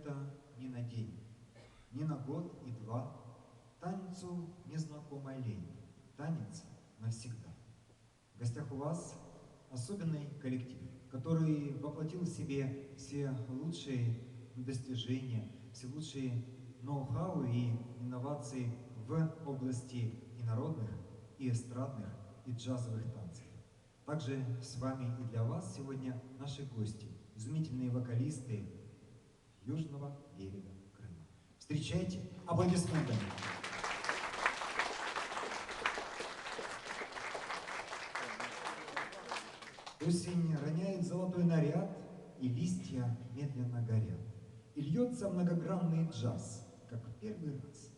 Это не на день, не на год и два. Танцу незнакомая лень. Танец навсегда. В гостях у вас особенный коллектив, который воплотил в себе все лучшие достижения, все лучшие ноу-хау и инновации в области и народных, и эстрадных, и джазовых танцев. Также с вами и для вас сегодня наши гости, изумительные вокалисты Южного берега Крыма. Встречайте аплодисментами. Осень роняет золотой наряд, и листья медленно горят. И льется многогранный джаз, как в первый раз,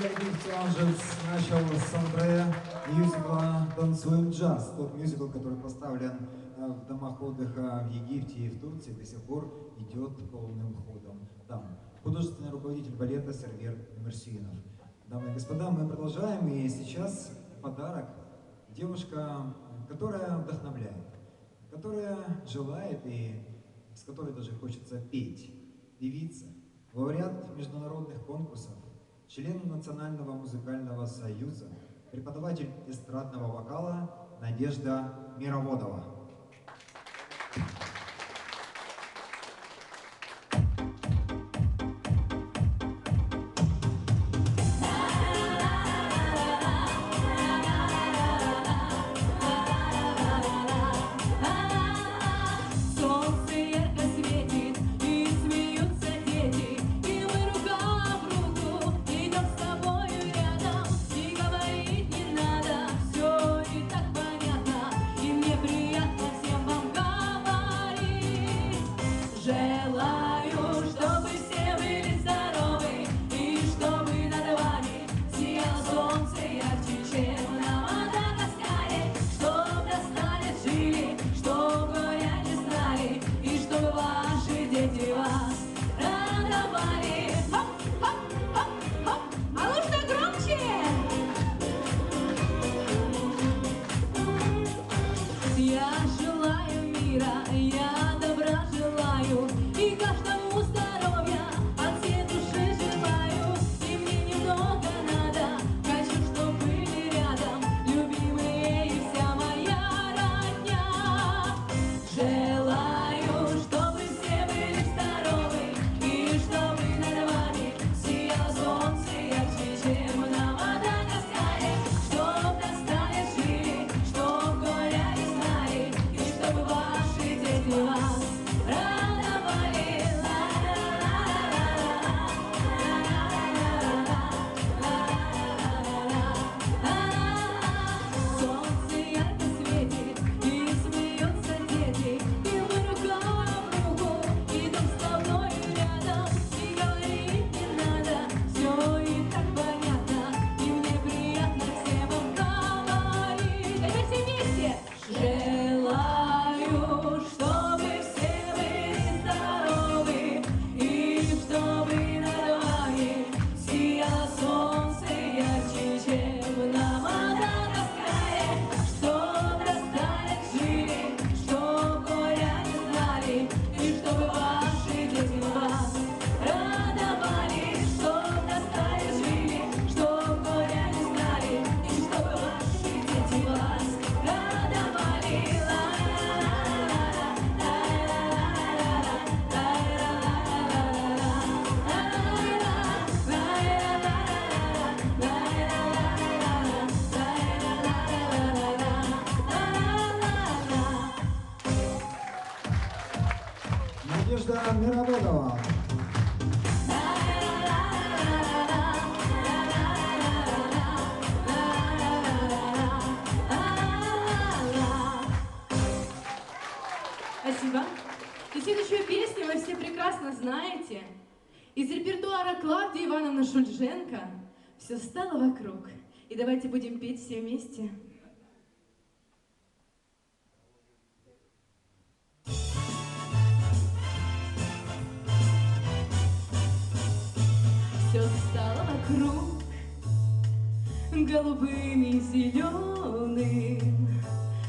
Гайдинский Анжельс начал с Андрея мюзикла «Танцуем джаз». Тот мюзикл, который поставлен э, в домах отдыха в Египте и в Турции, до сих пор идет полным ходом там. Художественный руководитель балета Сервер Мерсинов. Дамы и господа, мы продолжаем, и сейчас подарок. Девушка, которая вдохновляет, которая желает и с которой даже хочется петь, певица, лауреат международных конкурсов, член Национального музыкального союза, преподаватель эстрадного вокала Надежда Мироводова. «Все стало вокруг». И давайте будем петь все вместе. Все стало вокруг голубым и зеленым,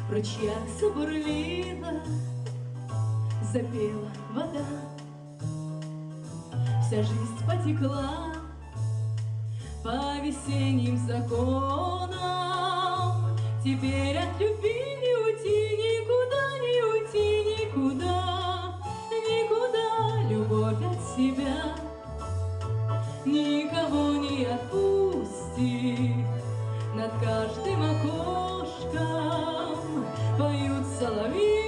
В ручьях забурлила, запела вода. Вся жизнь потекла по весенним законам. Теперь от любви не уйти никуда, не уйти никуда, никуда. Любовь от себя никого не отпустит. Над каждым окошком поют соловьи.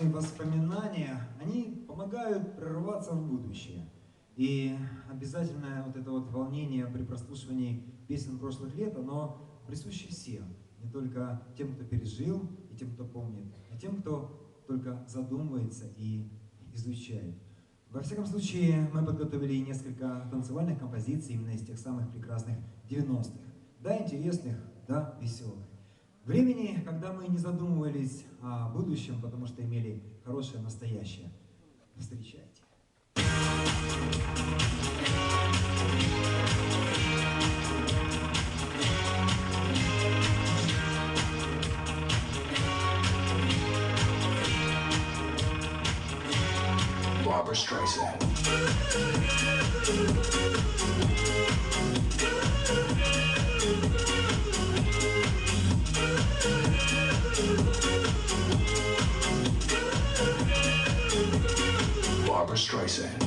Прекрасные воспоминания, они помогают прорваться в будущее. И обязательно вот это вот волнение при прослушивании песен прошлых лет, оно присуще всем. Не только тем, кто пережил, и тем, кто помнит, а тем, кто только задумывается и изучает. Во всяком случае, мы подготовили несколько танцевальных композиций именно из тех самых прекрасных 90-х. Да, интересных, да, веселых. Времени, когда мы не задумывались о будущем, потому что имели хорошее настоящее. Встречайте. Barbara Streisand. Streisand.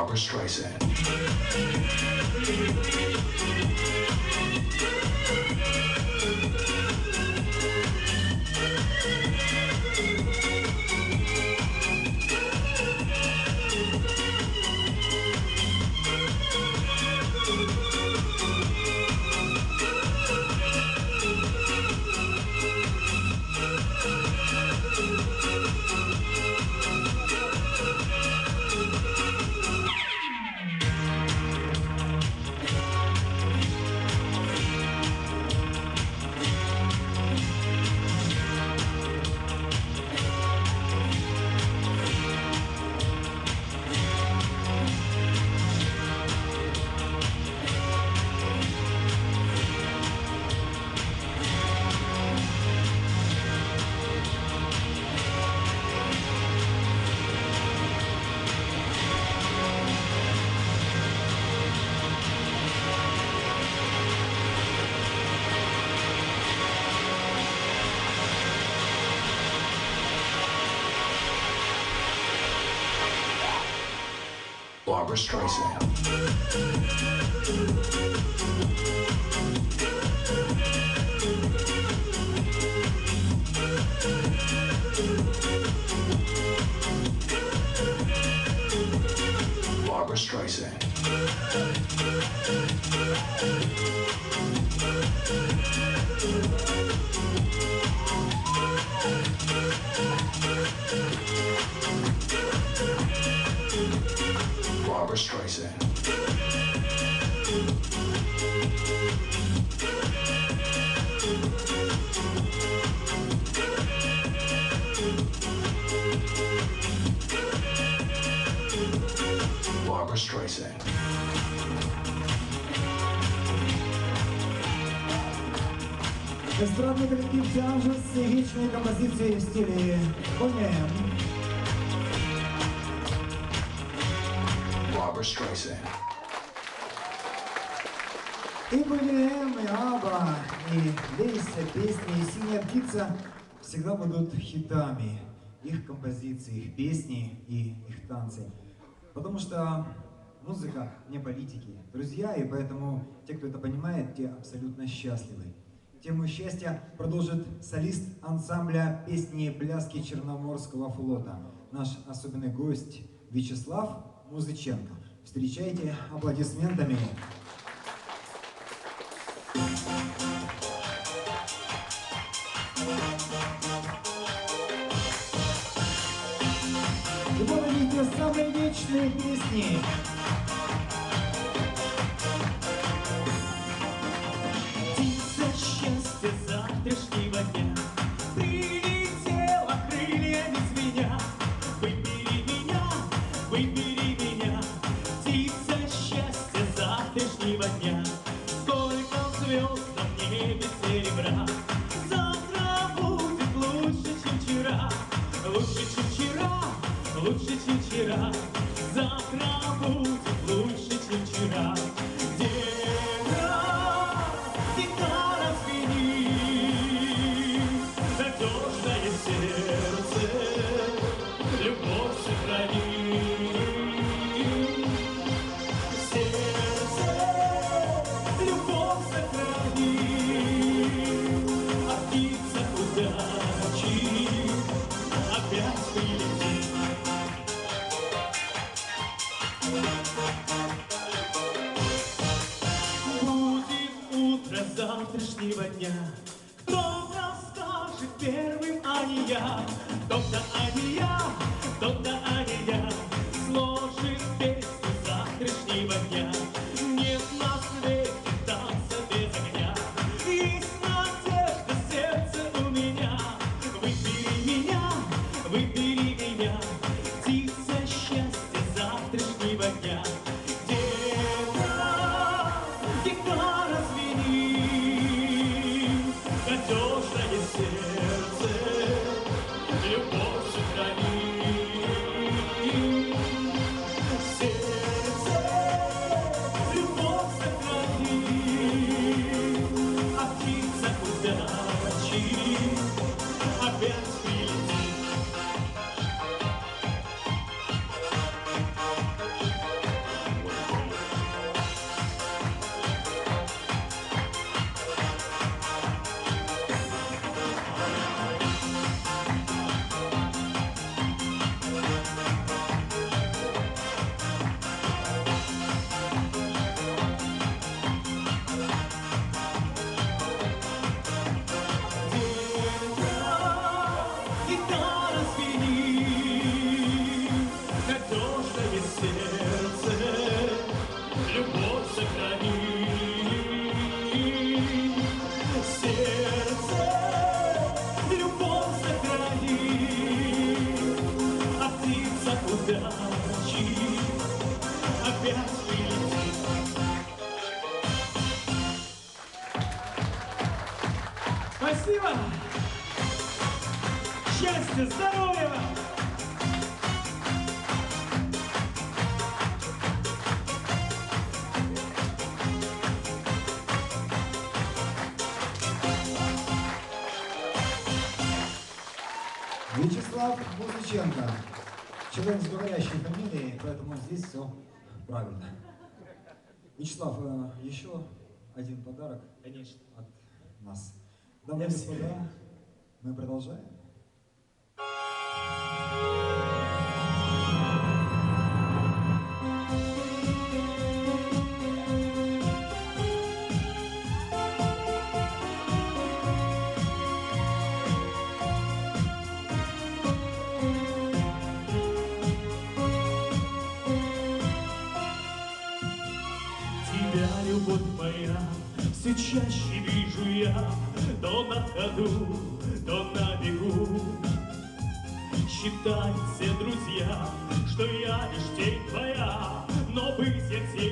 Barbara Streisand. Barbara Streisand. Barbara Streisand. Эстрадный коллектив «Тяжесть» с лиричной композицией в стиле Bonham. Barbara Streisand. И Bonham, и Аба, и Лейся, песни, и Синяя птица всегда будут хитами. Их композиции, их песни и их танцы. Потому что музыка не политики, друзья, и поэтому те, кто это понимает, те абсолютно счастливы. Тему счастья продолжит солист ансамбля песни и пляски Черноморского флота, наш особенный гость Вячеслав Музыченко. Встречайте аплодисментами. Будет утро завтрашнего дня. Кто расскажет первым, а не я? Кто-то, а не я, поэтому здесь все правильно. Вячеслав, э, еще один подарок Конечно. от нас. Дамы и господа, мы продолжаем. Ходу, то на бегу. Все друзья, что я лишь тень твоя, но быть я тенью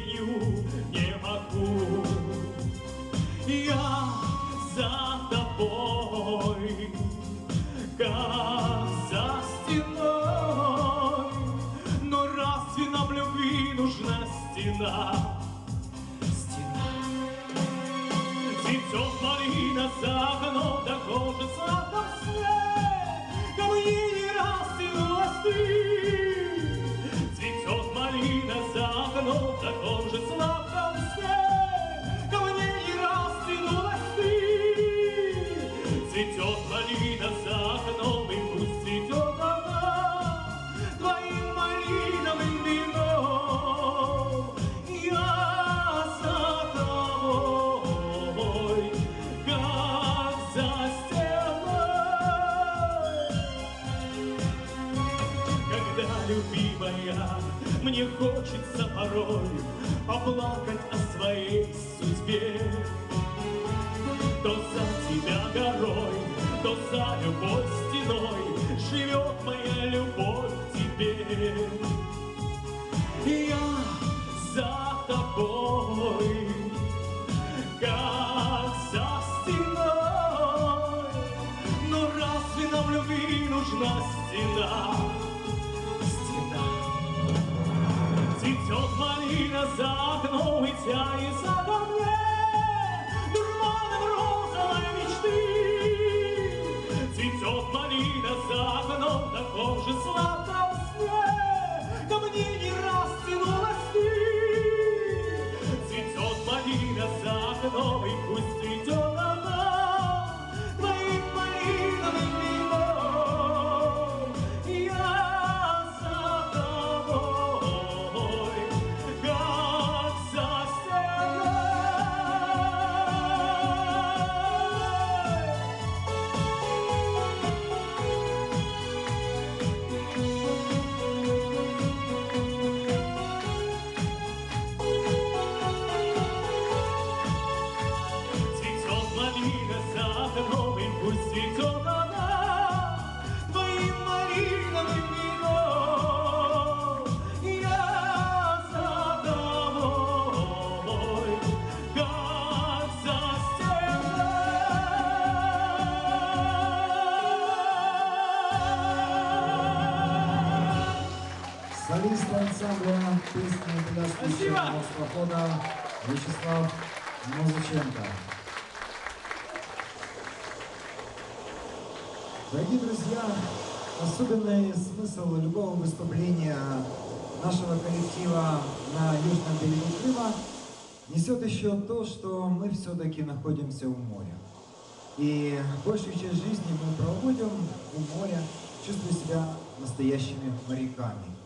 мне хочется порой Поплакать о своей судьбе. То за тебя горой, то за любовь стеной Живет моя любовь к тебе. Я за тобой, как за стеной. Но разве нам любви нужна? Стена. Цветет малина за окном и тянется ко мне Дурманом розовой мечты. Цветет малина за окном в таком же сладком сне Ко мне не раз тянулась Солист ансамбля песни Спасибо. Москвохода Вячеслав Музыченко. Дорогие друзья, особенный смысл любого выступления нашего коллектива на южном берегу Крыма несет еще то, что мы все-таки находимся у моря. И большую часть жизни мы проводим у моря, чувствуя себя настоящими моряками.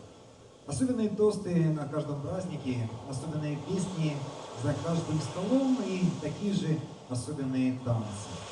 Особенные тосты на каждом празднике, особенные песни за каждым столом и такие же особенные танцы.